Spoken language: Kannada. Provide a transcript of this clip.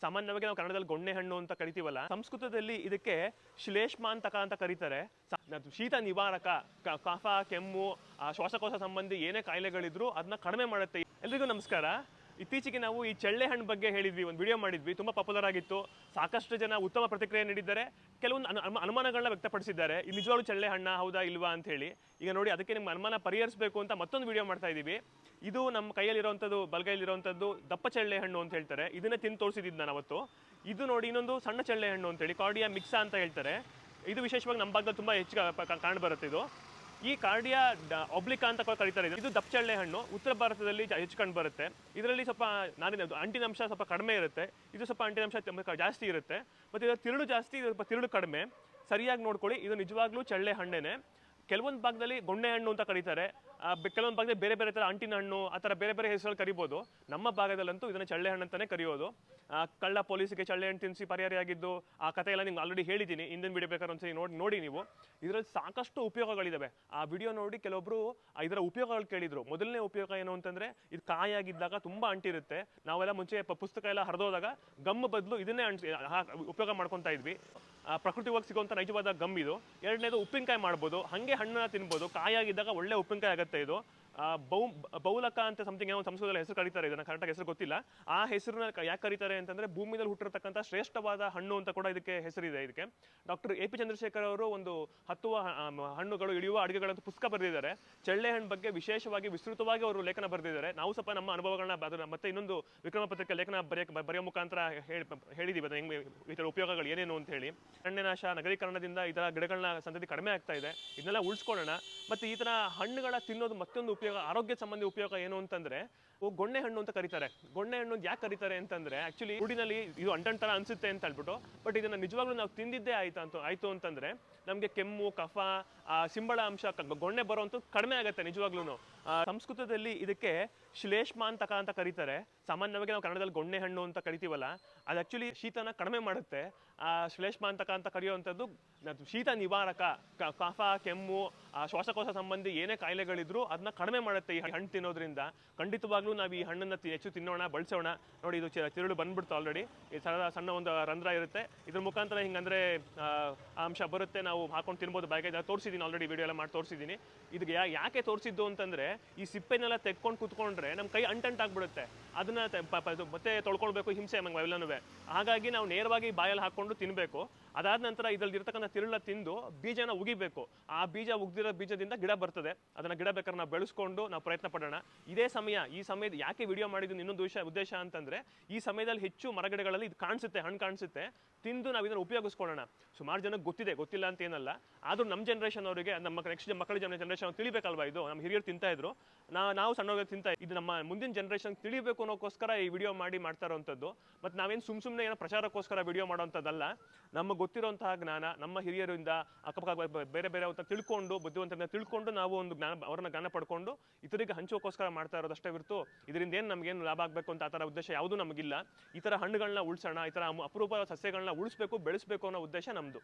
ಸಾಮಾನ್ಯವಾಗಿ ನಾವು ಕನ್ನಡದಲ್ಲಿ ಗೊಣ್ಣೆ ಹಣ್ಣು ಅಂತ ಕರಿತೀವಲ್ಲ, ಸಂಸ್ಕೃತದಲ್ಲಿ ಇದಕ್ಕೆ ಶ್ಲೇಷ್ಮಾಂತಕ ಅಂತ ಕರೀತಾರೆ. ಶೀತ ನಿವಾರಕ ಕಫ, ಕೆಮ್ಮು ಶ್ವಾಸಕೋಶ ಸಂಬಂಧಿ ಏನೇ ಕಾಯಿಲೆಗಳಿದ್ರು ಅದನ್ನ ಕಡಿಮೆ ಮಾಡುತ್ತೆ. ಎಲ್ರಿಗೂ ನಮಸ್ಕಾರ. ಇತ್ತೀಚೆಗೆ ನಾವು ಈ ಚಳ್ಳೆ ಹಣ್ಣು ಬಗ್ಗೆ ಹೇಳಿದ್ವಿ, ಒಂದು ವಿಡಿಯೋ ಮಾಡಿದ್ವಿ, ತುಂಬಾ ಪಾಪ್ಯುಲರ್ ಆಗಿತ್ತು. ಸಾಕಷ್ಟು ಜನ ಉತ್ತಮ ಪ್ರತಿಕ್ರಿಯೆ ನೀಡಿದ್ದಾರೆ. ಕೆಲವೊಂದು ಅನು- ಅನು- ಅನುಮಾನಗಳನ್ನ ವ್ಯಕ್ತಪಡಿಸಿದ್ದಾರೆ. ನಿಜವಾಗ್ಲೂ ಚಳ್ಳೆ ಹಣ್ಣ ಹೌದಾ ಇಲ್ವಾ ಅಂತ ಹೇಳಿ ಈಗ ನೋಡಿ, ಅದಕ್ಕೆ ನಿಮ್ಮ ಅನುಮಾನ ಪರಿಹರಿಸಬೇಕು ಅಂತ ಮತ್ತೊಂದು ವಿಡಿಯೋ ಮಾಡ್ತಾ ಇದ್ದೀವಿ ಇದು ನಮ್ಮ ಕೈಯಲ್ಲಿರುವಂಥದ್ದು ಬಲಗೈಲಿರುವಂಥದ್ದು ದಪ್ಪ ಚಳ್ಳೆ ಹಣ್ಣು ಅಂತ ಹೇಳ್ತಾರೆ. ಇದನ್ನ ತಿಂದು ತೋರಿಸಿದ್ದು ನಾನು ಅವತ್ತು. ಇದು ನೋಡಿ ಇನ್ನೊಂದು ಸಣ್ಣ ಚಳ್ಳೆ ಹಣ್ಣು ಅಂತೇಳಿ ಕಾರ್ಡಿಯಾ ಮಿಕ್ಸಾ ಅಂತ ಹೇಳ್ತಾರೆ. ಇದು ವಿಶೇಷವಾಗಿ ನಮ್ಮ ಭಾಗದಲ್ಲಿ ತುಂಬಾ ಹೆಚ್ಚು ಕಾಣ್ ಬರುತ್ತೆ ಇದು. ಈ ಕಾರ್ಡಿಯಾ ಒಬ್ಲಿಕಾ ಅಂತ ಕರೀತಾರೆ ಇದು. ದಪ್ಪ ಚಳ್ಳೆ ಹಣ್ಣು. ಉತ್ತರ ಭಾರತದಲ್ಲಿ ಹೆಚ್ಚು ಕಂಡು ಬರುತ್ತೆ. ಇದರಲ್ಲಿ ಸ್ವಲ್ಪ ನಾರಿನ ಅಂಟಿನಂಶ ಸ್ವಲ್ಪ ಕಡಿಮೆ ಇರುತ್ತೆ. ಇದು ಸ್ವಲ್ಪ ಅಂಟಿನಂಶ ಜಾಸ್ತಿ ಇರುತ್ತೆ. ಮತ್ತು ಇದರ ತಿರುಳು ಜಾಸ್ತಿ, ಸ್ವಲ್ಪ ತಿರುಳು ಕಡಿಮೆ. ಸರಿಯಾಗಿ ನೋಡ್ಕೊಳ್ಳಿ, ಇದು ನಿಜವಾಗ್ಲೂ ಚಳ್ಳೆ ಹಣ್ಣೇನೆ. ಕೆಲವೊಂದು ಭಾಗದಲ್ಲಿ ಗೊಂಡೆ ಹಣ್ಣು ಅಂತ ಕರೀತಾರೆ. ಕೆಲವೊಂದು ಭಾಗದಲ್ಲಿ ಬೇರೆ ಬೇರೆ ಥರ ಅಂಟಿನ ಹಣ್ಣು, ಆ ಥರ ಬೇರೆ ಬೇರೆ ಹೆಸರಲ್ಲಿ ಕರಿಬೋದು. ನಮ್ಮ ಭಾಗದಲ್ಲಂತೂ ಇದನ್ನ ಚಳ್ಳೆ ಹಣ್ಣು ಅಂತಾನೆ ಕರೆಯೋದು. ಕಳ್ಳ ಪೊಲೀಸಿಗೆ ಚಳ್ಳೆ ಹಣ್ಣು ತಿನ್ನಿಸಿ ಪರಿಹಾರಿಯಾಗಿದ್ದು ಆ ಕಥೆ ಎಲ್ಲ ನಿಮ್ಗೆ ಆಲ್ರೆಡಿ ಹೇಳಿದ್ದೀನಿ. ಹಿಂದಿನ ವಿಡಿಯೋ ಬೇಕಾದ್ರೆ ಒಂದ್ಸರಿ ನೋಡಿ ನೋಡಿ ನೀವು. ಇದರಲ್ಲಿ ಸಾಕಷ್ಟು ಉಪಯೋಗಗಳಿದ್ದಾವೆ ಆ ವಿಡಿಯೋ ನೋಡಿ ಕೆಲವೊಬ್ರು ಇದರ ಉಪಯೋಗಗಳು ಕೇಳಿದ್ರು. ಮೊದಲನೇ ಉಪಯೋಗ ಏನು ಅಂತಂದ್ರೆ ಇದು ಕಾಯಾಗಿದ್ದಾಗ ತುಂಬಾ ಅಂಟಿರುತ್ತೆ. ನಾವೆಲ್ಲ ಮುಂಚೆ ಪುಸ್ತಕ ಎಲ್ಲ ಹರಿದೋದಾಗ ಗಮ್ ಬದಲು ಇದನ್ನೇ ಅಂಟಿಸಿ ಉಪಯೋಗ ಮಾಡ್ಕೊತಾ ಇದ್ವಿ. ಆ, ಪ್ರಕೃತಿವಾಗಿ ಸಿಗುವಂಥ ನೈಜವಾದ ಗಮ್ ಇದು. ಎರಡನೇದು ಉಪ್ಪಿನಕಾಯಿ ಮಾಡ್ಬೋದು. ಹಾಗೆ ಹಣ್ಣನ್ನ ತಿನ್ಬೋದು. ಕಾಯಾಗಿದ್ದಾಗ ಒಳ್ಳೆ ಉಪ್ಪಿನಕಾಯಿ ಆಗುತ್ತೆ ಇದು. ಬೌ, ಬೌಲಕ ಅಂತ ಸಮಥಿಂಗ್ ಏನೋ ಸಂಸ್ಕೃತದಲ್ಲಿ ಹೆಸರು ಕರೀತಾರೆ, ಇದನ್ನ ಕರೆಕ್ಟಾಗಿ ಹೆಸರು ಗೊತ್ತಿಲ್ಲ. ಆ ಹೆಸರನ್ನ ಯಾಕೆ ಕರೀತಾರೆ ಅಂತಂದ್ರೆ ಭೂಮಿಯಲ್ಲಿ ಹುಟ್ಟಿರತಕ್ಕಂಥ ಶ್ರೇಷ್ಠವಾದ ಹಣ್ಣು ಅಂತ ಕೂಡ ಇದಕ್ಕೆ ಹೆಸರಿದೆ ಇದಕ್ಕೆ. ಡಾಕ್ಟರ್ ಎ ಪಿ ಚಂದ್ರಶೇಖರ್ ಅವರು ಒಂದು ಹತ್ತುವ ಹಣ್ಣುಗಳು, ಇಳಿಯುವ ಅಡುಗೆಗಳಂತ ಪುಸ್ತಕ ಬರೆದಿದ್ದಾರೆ. ಚಳ್ಳೆ ಹಣ್ಣು ಬಗ್ಗೆ ವಿಶೇಷವಾಗಿ ವಿಸ್ತೃತವಾಗಿ ಅವರು ಲೇಖನ ಬರೆದಿದ್ದಾರೆ. ನಾವು ಸ್ವಲ್ಪ ನಮ್ಮ ಅನುಭವಗಳನ್ನ ಅದನ್ನ ಮತ್ತೆ ಇನ್ನೊಂದು ವಿಕ್ರಮ ಪತ್ರಿಕೆ ಲೇಖನ ಬರೆಯ ಬರೆಯೋ ಮುಖಾಂತರ ಹೇಳಿ ಹೇಳಿದ್ದೀವಿ ಅದನ್ನ ಹೆಂಗೆ ಇದರ ಉಪಯೋಗಗಳು ಏನೇನು ಅಂತ ಹೇಳಿ. ಅರಣ್ಯನಾಶ ನಗರೀಕರಣದಿಂದ ಈ ಥರ ಗಿಡಗಳನ್ನ ಸಂತತಿ ಕಡಿಮೆ ಆಗ್ತಾ ಇದೆ. ಇದನ್ನೆಲ್ಲ ಉಳಿಸ್ಕೊಳ್ಳೋಣ. ಮತ್ತೆ ಈ ಥರ ಹಣ್ಣುಗಳ ತಿನ್ನೋದು ಮತ್ತೊಂದು ಉಪಯೋಗ ಆರೋಗ್ಯ ಸಂಬಂಧಿ ಉಪಯೋಗ ಏನು ಅಂತಂದ್ರೆ ಗೊಣ್ಣೆ ಹಣ್ಣು ಅಂತ ಕರೀತಾರೆ. ಗೊಣ್ಣೆ ಹಣ್ಣು ಯಾಕೆ ಕರೀತಾರೆ ಅಂತಂದ್ರೆ ಆಕ್ಚುಲಿ ಹುಡಿನಲ್ಲಿ ಇದು ಅಂಟನ್ ತರ ಅನ್ಸುತ್ತೆ ಅಂತ ಹೇಳ್ಬಿಟ್ಟು ಬಟ್ ಇದನ್ನ ನಿಜವಾಗ್ಲೂ ನಾವು ತಿಂದಿದ್ದೇ ಆಯ್ತಾ ಅಂತ, ಆಯ್ತು ಅಂತಂದ್ರೆ, ನಮಗೆ ಕೆಮ್ಮು, ಕಫ ಆ, ಸಿಂಬಳ ಅಂಶ ಗೊಣ್ಣೆ ಬರುವಂತ ಕಡಿಮೆ ಆಗುತ್ತೆ ನಿಜವಾಗ್ಲೂ ಸಂಸ್ಕೃತದಲ್ಲಿ ಇದಕ್ಕೆ ಶ್ಲೇಷ್ಮಾಂತಕ ಅಂತ ಕರೀತಾರೆ. ಸಾಮಾನ್ಯವಾಗಿ ನಾವು ಕನ್ನಡದಲ್ಲಿ ಗೊಣ್ಣೆ ಹಣ್ಣು ಅಂತ ಕರಿತೀವಲ್ಲ ಅದು ಆ್ಯಕ್ಚುಲಿ ಶೀತನ ಕಡಿಮೆ ಮಾಡುತ್ತೆ. ಆ ಶ್ಲೇಷ್ಮಾಂತಕ ಅಂತ ಕರೆಯುವಂಥದ್ದು ಶೀತ ನಿವಾರಕ ಕಫ ಕೆಮ್ಮು ಆ, ಶ್ವಾಸಕೋಶ ಸಂಬಂಧಿ ಏನೇ ಕಾಯಿಲೆಗಳಿದ್ರು ಅದನ್ನ ಕಡಿಮೆ ಮಾಡುತ್ತೆ ಈ ಹಣ್ಣು ತಿನ್ನೋದ್ರಿಂದ. ಖಂಡಿತವಾಗ್ಲೂ ನಾವು ಈ ಹಣ್ಣನ್ನ ಹೆಚ್ಚು ತಿನ್ನೋಣ ಬಳಸೋಣ. ನೋಡಿ ಇದು ತಿರುಳು ಬಂದ್ಬಿಡ್ತು ಆಲ್ರೆಡಿ ಈ ಸಣ್ಣ ಸಣ್ಣ ಒಂದು ರಂಧ್ರ ಇರುತ್ತೆ. ಇದ್ರ ಮುಖಾಂತರ ಹಿಂಗಂದ್ರೆ ಆ, ಅಂಶ ಬರುತ್ತೆ. ನಾವು ಹಾಕೊಂಡು ತಿನ್ಬೋದು ಬಾಯಿಗೆ ತೋರಿಸಿದ್ದೀನಿ ಆಲ್ರೆಡಿ ವಿಡಿಯೋ ಎಲ್ಲ ಮಾಡಿ ತೋರಿಸಿದ್ದೀನಿ. ಇದಕ್ಕೆ ಯಾಕೆ ತೋರಿಸಿದ್ದು ಅಂತಂದ್ರೆ, ಈ ಸಿಪ್ಪೆನೆಲ್ಲ ತೆಕ್ಕೊಂಡು ಕುತ್ಕೊಂಡ್ರೆ ನಮ್ಮ ಕೈ ಅಂಟಂಟ್ ಆಗ್ಬಿಡುತ್ತೆ. ಅದನ್ನ ಮತ್ತೆ ತೊಳ್ಕೊಳ್ಬೇಕು, ಹಿಂಸೆ ನಮಗೆ ಎಲ್ಲನೂ ಹಾಗಾಗಿ ನಾವು ನೇರವಾಗಿ ಬಾಯಲ್ಲಿ ಹಾಕೊಂಡು ತಿನ್ನಬೇಕು ಅದಾದ ನಂತರ ಇದರಲ್ಲಿ ಇರ್ತಕ್ಕಂಥ ತಿರುಳ ತಿಂದು ಬೀಜನ ಉಗಿಬೇಕು. ಆ ಬೀಜ ಉಗ್ದಿರೋ ಬೀಜದಿಂದ ಗಿಡ ಬರ್ತದೆ. ಅದನ್ನ ಗಿಡ ಬೇಕಾದ್ರೆ ನಾವು ಬೆಳೆಸ್ಕೊಂಡು ನಾವು ಪ್ರಯತ್ನ ಪಡೋಣ. ಇದೇ ಸಮಯ, ಈ ಸಮಯದ, ಯಾಕೆ ವಿಡಿಯೋ ಮಾಡಿದ್ದು ಇನ್ನೊಂದು ವಿಷಯ, ಉದ್ದೇಶ ಅಂತಂದರೆ, ಈ ಸಮಯದಲ್ಲಿ ಹೆಚ್ಚು ಮರಗಿಡಗಳಲ್ಲಿ ಇದು ಕಾಣಿಸುತ್ತೆ, ಹಣ್ಣು ಕಾಣಿಸುತ್ತೆ. ತಿಂದು ನಾವು ಇದನ್ನು ಉಪಯೋಗಿಸ್ಕೊಳ್ಳೋಣ. ಸುಮಾರು ಜನಕ್ಕೆ ಗೊತ್ತಿದೆ, ಗೊತ್ತಿಲ್ಲ ಅಂತ ಏನಲ್ಲ. ಆದರೂ ನಮ್ಮ ಜನರೇಷನ್ ಅವರಿಗೆ ನಮ್ಮ ನೆಕ್ಸ್ಟ್ ಮಕ್ಕಳ ಜನರೇಷನ್ ತಿಳಿಬೇಕಲ್ವಾ ಇದು? ನಮ್ಮ ಹಿರಿಯರು ತಿಂತಾ ಇದ್ರು. ನಾ, ನಾವು ಸಣ್ಣವ್ರಿಗೆ ತಿಂತ ಇದು ನಮ್ಮ ಮುಂದಿನ ಜನರೇಷನ್ ತಿಳಿಬೇಕು ಅನ್ನೋಕ್ಕೋಸ್ಕರ ಈ ವಿಡಿಯೋ ಮಾಡಿ ಮಾಡ್ತಾ ಇರೋವಂಥದ್ದು ಮತ್ತು ನಾವೇನು ಸುಮ್ ಸುಮ್ಮನೆ ಏನೋ ಪ್ರಚಾರಕ್ಕೋಸ್ಕರ ವಿಡಿಯೋ ಮಾಡೋವಂಥದ್ದಲ್ಲ ನಮಗೆ ಗೊತ್ತಿರೋಂತಹ ಜ್ಞಾನ, ನಮ್ಮ ಹಿರಿಯರಿಂದ ಅಕ್ಕಪಕ್ಕ ಬೇರೆ ಬೇರೆ ಅಂತ ತಿಳ್ಕೊಂಡು, ಬುದ್ಧಿವಂತರಿಂದ ತಿಳ್ಕೊಂಡು ನಾವು ಒಂದು ಜ್ಞಾನ, ಅವ್ರನ್ನ ಜ್ಞಾನ ಪಡ್ಕೊಂಡು ಇತರಿಗೆ ಹಂಚೋಕ್ಕೋಸ್ಕರ ಮಾಡ್ತಾ ಇರೋದಷ್ಟೇ ಇರ್ತು ಇದರಿಂದ ಏನು ನಮಗೇನು ಲಾಭ ಆಗಬೇಕು ಅಂತ ಆ ಥರ ಉದ್ದೇಶ ಯಾವುದೂ ನಮಗಿಲ್ಲ. ಈ ಥರ ಹಣ್ಣುಗಳನ್ನ ಉಳಿಸೋಣ, ಈ ಥರ ಅಪರೂಪ ಸಸ್ಯಗಳನ್ನ ಉಳಿಸ್ಬೇಕು, ಬೆಳೆಸಬೇಕು ಅನ್ನೋ ಉದ್ದೇಶ ನಮ್ಮದು